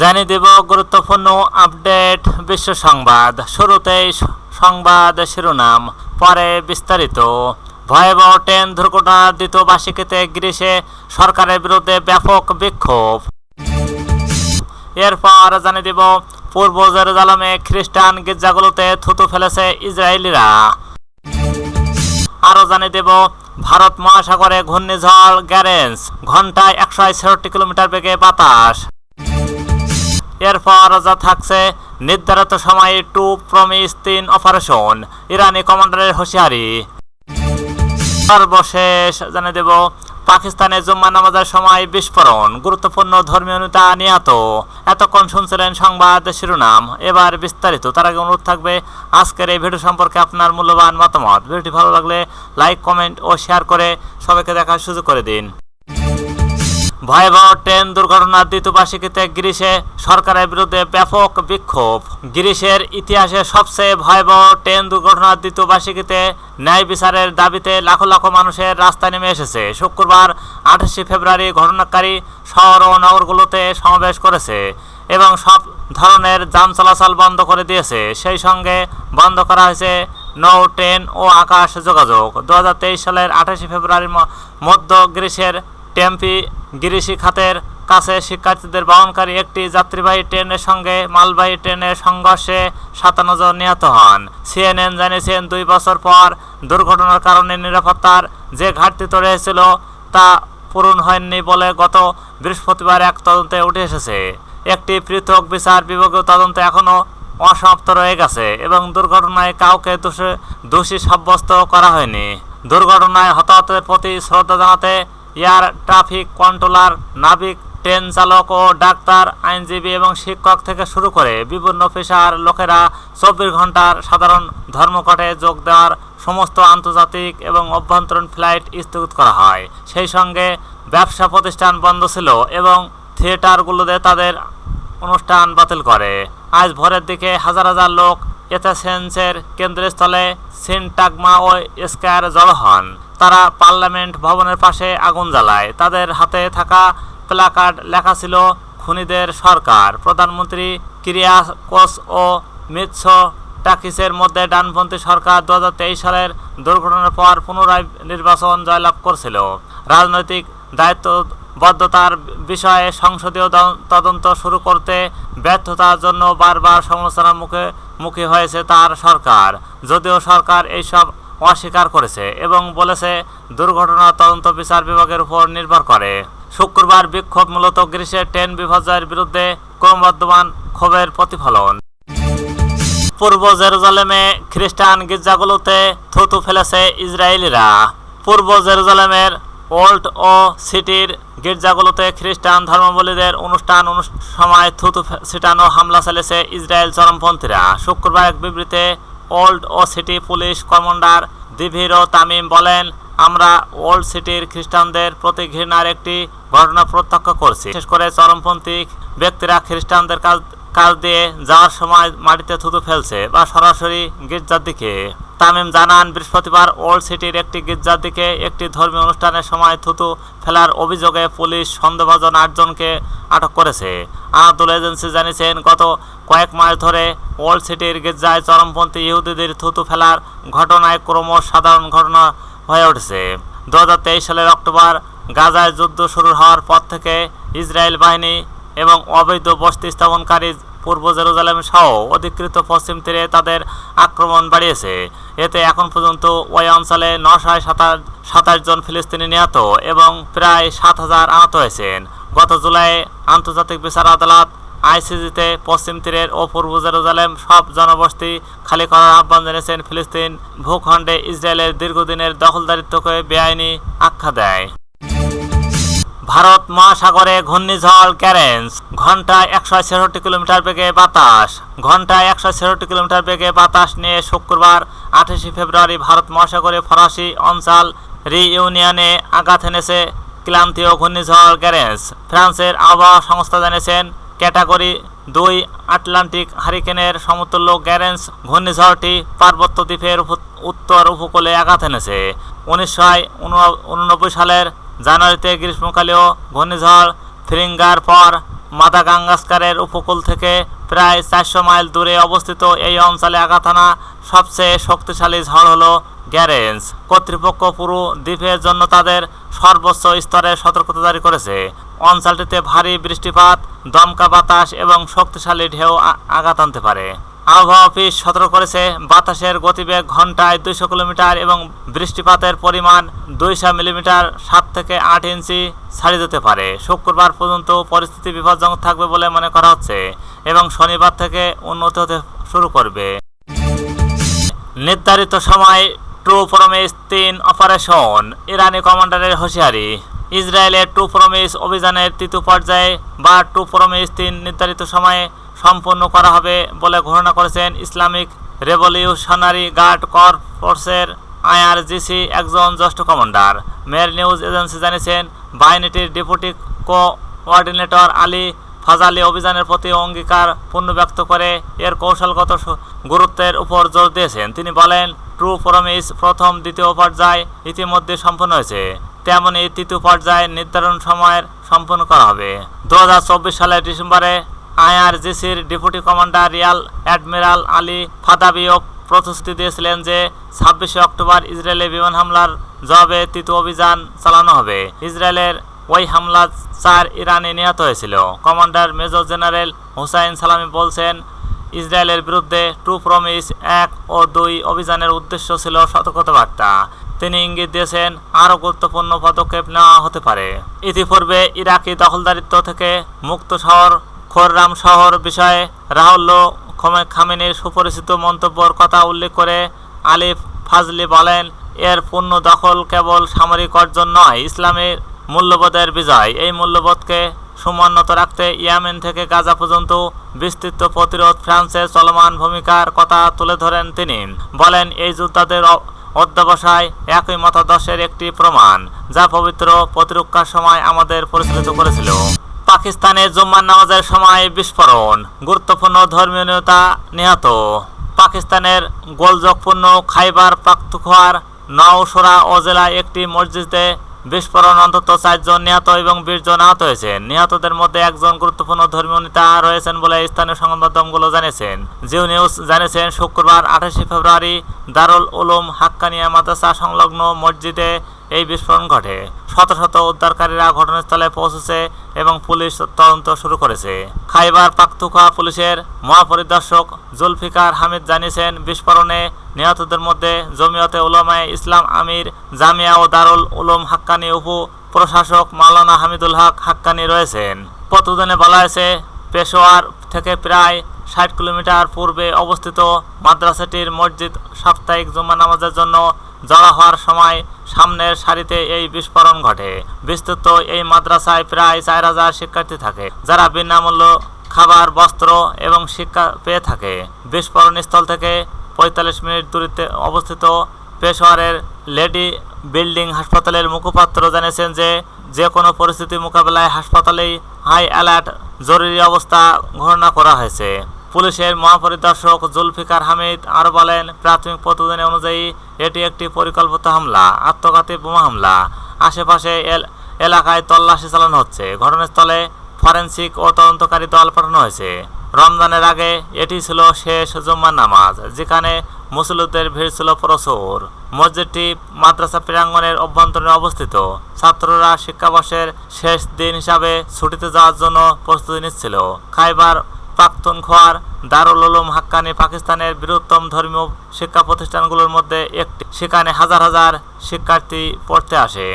জানিয়ে দেব গুরুত্বপূর্ণ আপডেট বিশ্ব সংবাদ। শুরুতেই সংবাদ শিরোনাম, পরে বিস্তারিত। ভয়াবহ ট্রেন দুর্ঘটনার দ্বিতীয় বার্ষিকীতে গ্রীষে সরকারের বিরুদ্ধে ব্যাপক বিক্ষোভ। এরপর জানিয়ে দেব, পূর্ব জেরুজালেমে খ্রিস্টান গির্জাগুলোতে থুতু ফেলেছে ইসরায়েলিরা। আরও জানিয়ে দেব, ভারত মহাসাগরে ঘূর্ণিঝড় গ্যারেন্স ঘন্টায় একশো ছেষট্টি কিলোমিটার বেগে বাতাস। এরপর যা থাকছে নির্ধারিত সময়ে টু প্রমিস তিন অপারেশন, ইরানি কমান্ডারের হুঁশিয়ারি। সর্বশেষ জানিয়ে দেব, পাকিস্তানে জুম্মা নামাজের সময় বিস্ফোরণ, গুরুত্বপূর্ণ ধর্মীয় নেতা নিহত। এতক্ষণ শুনছিলেন সংবাদ শিরোনাম। এবার বিস্তারিত, তার আগে অনুরোধ থাকবে, আজকের এই ভিডিও সম্পর্কে আপনার মূল্যবান মতামত। ভিডিওটি ভালো লাগলে লাইক, কমেন্ট ও শেয়ার করে সবাইকে দেখার সুযোগ করে দিন। ভয়াবহ ট্রেন দুর্ঘটনার দ্বিতীয় বার্ষিকীতে গ্রিসে সরকারের বিরুদ্ধে ব্যাপক বিক্ষোভ। গ্রিসের ইতিহাসে সবচেয়ে ভয়াবহ ট্রেন দুর্ঘটনার দ্বিতীয় বার্ষিকীতে ন্যায় বিচারের দাবিতে লাখো লাখো মানুষের রাস্তায় নেমে এসেছে। শুক্রবার আঠাশে ফেব্রুয়ারি ঘটনাকারী শহর ও নগরগুলোতে সমাবেশ করেছে এবং সব ধরনের যান চলাচল বন্ধ করে দিয়েছে। সেই সঙ্গে বন্ধ করা হয়েছে নৌ, ট্রেন ও আকাশ যোগাযোগ। দু হাজার তেইশ সালের আঠাশে ফেব্রুয়ারির মধ্য গ্রীষ্মের টেম্পি গিরিশি খাতের কাছে শিক্ষার্থীদের বহনকারী একটি যাত্রীবাহী ট্রেনের সঙ্গে মালবাহী ট্রেনের সংঘর্ষে সাতান্ন জন নিহত হন। সিএনএন জানিয়েছেন, দুই বছর পর দুর্ঘটনার কারণে নিরাপত্তার যে ঘাটতি তৈরি হয়েছিল তা পূরণ হয়নি বলে গত বৃহস্পতিবার এক তদন্তে উঠে এসেছে। একটি পৃথক বিচার বিভাগীয় তদন্ত এখনও অসমাপ্ত রয়ে গেছে এবং দুর্ঘটনায় কাউকে দোষে সাব্যস্ত করা হয়নি। দুর্ঘটনায় হতাহতের প্রতি শ্রদ্ধা জানাতে এয়ার ট্রাফিক কন্ট্রোলার, নাবিক, ট্রেন চালক ও ডাক্তার, আইনজীবী এবং শিক্ষক থেকে শুরু করে বিভিন্ন পেশার লোকেরা চব্বিশ ঘণ্টার সাধারণ ধর্মঘটে যোগ দেওয়ার সমস্ত আন্তর্জাতিক এবং অভ্যন্তরীণ ফ্লাইট স্থগিত করা হয়। সেই সঙ্গে ব্যবসা প্রতিষ্ঠান বন্ধ ছিল এবং থিয়েটারগুলোতে তাদের অনুষ্ঠান বাতিল করে। আজ ভোরের দিকে হাজার হাজার লোক এথাসেন্সের কেন্দ্রস্থলে সিনটাগমা ও স্কায়ার জড়ো হন তারা পার্লামেন্ট ভবনের পাশে আগুন জ্বালায়। তাদের হাতে থাকা প্লাকার্ড লেখা ছিল, খুনিদের সরকার। প্রধানমন্ত্রী ক্রিয়া কিরিয়াকোস ও মিৎস টাকিসের মধ্যে ডানপন্থী সরকার দু হাজার তেইশ সালের দুর্ঘটনার পর পুনরায় নির্বাচন জয়লাভ করছিল। রাজনৈতিক দায়িত্ববদ্ধতার বিষয়ে সংসদীয় তদন্ত শুরু করতে ব্যর্থতার জন্য বারবার সমালোচনার মুখে মুখী হয়েছে তার সরকার। যদিও সরকার এইসব অস্বীকার করেছে এবং বলেছে দুর্ঘটনা তদন্ত বিচার বিভাগের উপর নির্ভর করে। শুক্রবার বিক্ষোভ মূলত গ্রীষ্মের ট্রেন বিপর্যয়ের বিরুদ্ধে ক্রমবর্ধমান ক্ষোভের প্রতিফলন। পূর্ব জেরুজালেমে খ্রিস্টান গির্জাগুলোতে থুতু ফেলেছে ইসরায়েলিরা। পূর্ব জেরুজালেমের ওল্ড ও সিটির গির্জাগুলোতে খ্রিস্টান ধর্মাবলীদের অনুষ্ঠান সময় থুতু ছিটানো হামলা চালিয়েছে ইসরায়েল চরমপন্থীরা। শুক্রবার এক বিবৃতিতে ওল্ড ও সিটি পুলিশ কমান্ডার দিভিরো তামিম বলেন, আমরা ওল্ড সিটির খ্রিস্টানদের প্রতি ঘৃণার একটি ঘটনা প্রত্যক্ষ করছি। বিশেষ করে চরমপন্থী ব্যক্তিরা খ্রিস্টানদের কাজ কাজ দিয়ে যাওয়ার সময় মাটিতে থুতু ফেলছে বা সরাসরি গির্জার দিকে। তামিম জানান, বৃহস্পতিবার ওল্ড সিটির একটি গির্জার দিকে একটি ধর্মীয় অনুষ্ঠানের সময় থুতু ফেলার অভিযোগে পুলিশ সন্দেহভাজন আটজনকে আটক করেছে। আনাদুল এজেন্সি জানিয়েছেন, গত কয়েক মাস ধরে ওল্ড সিটির গির্জায় চরমপন্থী ইহুদিদের থুতু ফেলার ঘটনায় ক্রমশ সাধারণ ঘটনা হয়ে উঠেছে। দু হাজার তেইশ সালের অক্টোবর গাজায় যুদ্ধ শুরু হওয়ার পর থেকে ইসরায়েল বাহিনী এবং অবৈধ বসতি স্থাপনকারী পূর্ব জেরুজালেম সহ অধিকৃত পশ্চিম তীরে তাদের আক্রমণ বাড়িয়েছে। এতে এখন পর্যন্ত ওই অঞ্চলে নশয় সাতাশ সাতাশ জন ফিলিস্তিনি নিহত এবং প্রায় সাত হাজার আহত হয়েছেন। গত জুলাই আন্তর্জাতিক বিচার আদালত আইসিজিতে পশ্চিম তীরের ও পূর্ব জেরুজালেম সব জনবসতি খালি করার আহ্বান জানিয়েছেন ফিলিস্তিন ভূখণ্ডে ইসরায়েলের দীর্ঘদিনের দখলদারিত্বকে বেআইনি আখ্যা দেয়। ভারত মহাসাগরে ঘূর্ণিঝড় ক্যারেন্স। ঘন্টায় একশো ছেষট্টি কিলোমিটার বেগে বাতাস। ঘন্টায় একশো ছেষট্টি কিলোমিটার বেগে বাতাস নিয়ে শুক্রবার আঠাশে ফেব্রুয়ারি ভারত মহাসাগরে ফরাসি অঞ্চল রিইউনিয়নে আঘাত এনেছে ক্লান্তীয় ঘূর্ণিঝড় গ্যারেন্স ফ্রান্সের আবহাওয়া সংস্থা জানিয়েছেন, ক্যাটাগরি দুই আটলান্টিক হারিকেনের সমতুল্য গ্যারেন্স ঘূর্ণিঝড়টি পার্বত্য দ্বীপের উত্তর উপকূলে আঘাত এনেছে। উনিশশো উননব্বই সালের জানুয়ারিতে গ্রীষ্মকালীয় ঘূর্ণিঝড় ফিরিঙ্গার পর মাদাগাঙ্গাস্কারের উপকূল থেকে প্রায় চারশো মাইল দূরে অবস্থিত এই অঞ্চলে আঘাত হানা সবচেয়ে শক্তিশালী ঝড় হল গ্যারেন্স কর্তৃপক্ষ পুরো দ্বীপের জন্য তাদের সর্বোচ্চ স্তরে সতর্কতা জারি করেছে। অঞ্চলটিতে ভারী বৃষ্টিপাত, দমকা বাতাস এবং শক্তিশালী ঢেউ আঘাত আনতে পারে। আবহাওয়া অফিস সতর্ক করেছে, বাতাসের গতিবেগ ঘন্টায় দুইশো কিলোমিটার এবং বৃষ্টিপাতের পরিমাণ দুইশো মিলিমিটার সাত থেকে আট ইঞ্চি ছাড়িয়ে যেতে পারে। শুক্রবার পর্যন্ত পরিস্থিতি বিপজ্জনক থাকবে বলে মনে করা হচ্ছে এবং শনিবার থেকে উন্নতি হতে শুরু করবে। নির্ধারিত সময় ট্রু প্রমিস তিন অপারেশন, ইরানি কমান্ডারের হুঁশিয়ারি। ইসরায়েলের ট্রু প্রমিস অভিযানের তৃতীয় পর্যায়ে বা ট্রু প্রমিস তিন নির্ধারিত সময়ে সম্পন্ন করা হবে বলে ঘোষণা করেছেন ইসলামিক রেভলিউশনারি গার্ড কর্পসের আইআরজিসি একজন জ্যেষ্ঠ কমান্ডার। মের নিউজ এজেন্সি জানিয়েছেন, বাহিনীটির ডেপুটি কোঅর্ডিনেটর আলী ফাজালি অভিযানের প্রতি অঙ্গীকার পূর্ণ ব্যক্ত করে এর কৌশলগত গুরুত্বের উপর জোর দিয়েছেন। তিনি বলেন, ট্রু প্রমিস প্রথম, দ্বিতীয় পর্যায় ইতিমধ্যে সম্পন্ন হয়েছে। তেমনি তৃতীয় পর্যায়ে নির্ধারণ সময়ের সম্পন্ন করা হবে। দু হাজার চব্বিশ সালের ডিসেম্বরে আইআরজিসির deputy commander rear admiral Ali ফাদাবিও প্রতিশ্রুতি দিয়েছিলেন যে ছাব্বিশে অক্টোবর ইসরায়েলে বিমান হামলার জবাবে তৃতীয় অভিযান চালানো হবে। ইসরায়েলের ওই হামলা চার ইরানি নিহত হয়েছিল। কমান্ডার মেজর জেনারেল হুসাইন সালামি বলছেন, ইসরায়েলের বিরুদ্ধে টু প্রমিস এক ও দুই অভিযানের উদ্দেশ্য ছিল সতর্কতা বার্তা তিনি ইঙ্গিত দিয়েছেন, আরও গুরুত্বপূর্ণ পদক্ষেপ নেওয়া হতে পারে। ইতিপূর্বে ইরাকি দখলদারিত্ব থেকে মুক্ত শহর খোররাম শহর বিষয়ে রাহুল খমে খামেনির সুপরিচিত মন্তব্যর কথা উল্লেখ করে আলিফ ফাজলি বলেন, এর পূর্ণ দখল কেবল সামরিক অর্জন নয় ইসলামের মূল্যবোধের বিজয়। এই মূল্যবোধকে সমুন্নত রাখতে ইয়ামেন থেকে গাজা পর্যন্ত বিস্তৃত প্রতিরোধ ফ্রান্সের চলমান ভূমিকার কথা তুলে ধরেন তিনি। বলেন, এই যোদ্ধাদের অধ্যবসায় একই মতাদর্শের একটি প্রমাণ, যা পবিত্র প্রতিরক্ষার সময় আমাদের পরিচালিত করেছিল। পাকিস্তানে জুম্মার নামাজের সময় বিস্ফোরণ। গুরুত্বপূর্ণ ধর্মীয় নেতা নিহত। পাকিস্তানের গোলযোগপূর্ণ খাইবার পাখতুখোয়ার নওশোরা জেলায় একটি মসজিদে বিস্ফোরণ। অন্তত চারজন নিহত এবং বিশ জন আহত হয়েছেন। নিহতদের মধ্যে একজন গুরুত্বপূর্ণ ধর্মীয় নেতা রয়েছেন বলে স্থানীয় সংবাদ মাধ্যমগুলো জানিয়েছেন। জিও নিউজ জানিয়েছেন, শুক্রবার আঠাশে ফেব্রুয়ারি দারুল উলুম হাক্কানিয়া মাদ্রাসা সংলগ্ন মসজিদে এই বিস্ফোরণ ঘটে শত শত উদ্ধারকারীরা ঘটনাস্থলে পৌঁছেছে এবং পুলিশ তদন্ত শুরু করেছে। খাইবার পাখতুখা পুলিশের মহাপরিদর্শক জুলফিকার হামিদ জানিয়েছেন, বিস্ফোরণে নিহতদের মধ্যে জমিয়তে উলামায়ে ইসলাম আমির জামিয়া ও দারুল উলুম হাক্কানি উপ প্রশাসক মাওলানা হামিদুল হক হাক্কানি রয়েছেন। প্রতিবেদনে বলা হয়েছে, পেশোয়ার থেকে প্রায় ষাট কিলোমিটার পূর্বে অবস্থিত মাদ্রাসাটির মসজিদ সাপ্তাহিক জুম্মা নামাজের জন্য জড়া হওয়ার সময় সামনের সারিতে এই বিস্ফোরণ ঘটে। বিস্তৃত এই মাদ্রাসায় প্রায় চার হাজার শিক্ষার্থী থাকে, যারা বিনামূল্য খাবার, বস্ত্র এবং শিক্ষা পেয়ে থাকে। বিস্ফোরণ স্থল থেকে পঁয়তাল্লিশ মিনিট দূরত্বে অবস্থিত পেশোয়ারের লেডি বিল্ডিং হাসপাতালের মুখপাত্র জানিয়েছেন যে যে কোনো পরিস্থিতি মোকাবেলায় হাসপাতালেই হাই অ্যালার্ট জরুরি অবস্থা ঘোষণা করা হয়েছে। পুলিশের মহাপরিদর্শক জুলফিকার হামিদ আরও বলেন, প্রাথমিক প্রতিবেদন অনুযায়ী এটি একটি পরিকল্পিত হামলা, আত্মঘাতী বোমা হামলা। আশেপাশে এল- এলাকায় তল্লাশি চালানো হচ্ছে। ঘটনাস্থলে ফরেনসিক ও তদন্তকারী দল পাঠানো হয়েছে। রমজানের আগে এটি ছিল শেষ জুম্মার নামাজ, যেখানে মুসলিমদের ভিড় ছিল প্রচুর। মসজিদটি মাদ্রাসা প্রাঙ্গণের অভ্যন্তরে অবস্থিত। ছাত্ররা শিক্ষাবর্ষের শেষ দিন হিসাবে ছুটিতে যাওয়ার জন্য প্রস্তুতি নিচ্ছিল। খাইবার পাখতুনখোয়ার দারুল উলুম হাক্কানি পাকিস্তানের বৃহত্তম ধর্মীয় শিক্ষা প্রতিষ্ঠানগুলোর মধ্যে একটি। সেখানে হাজার হাজার শিক্ষার্থী পড়তে আসে।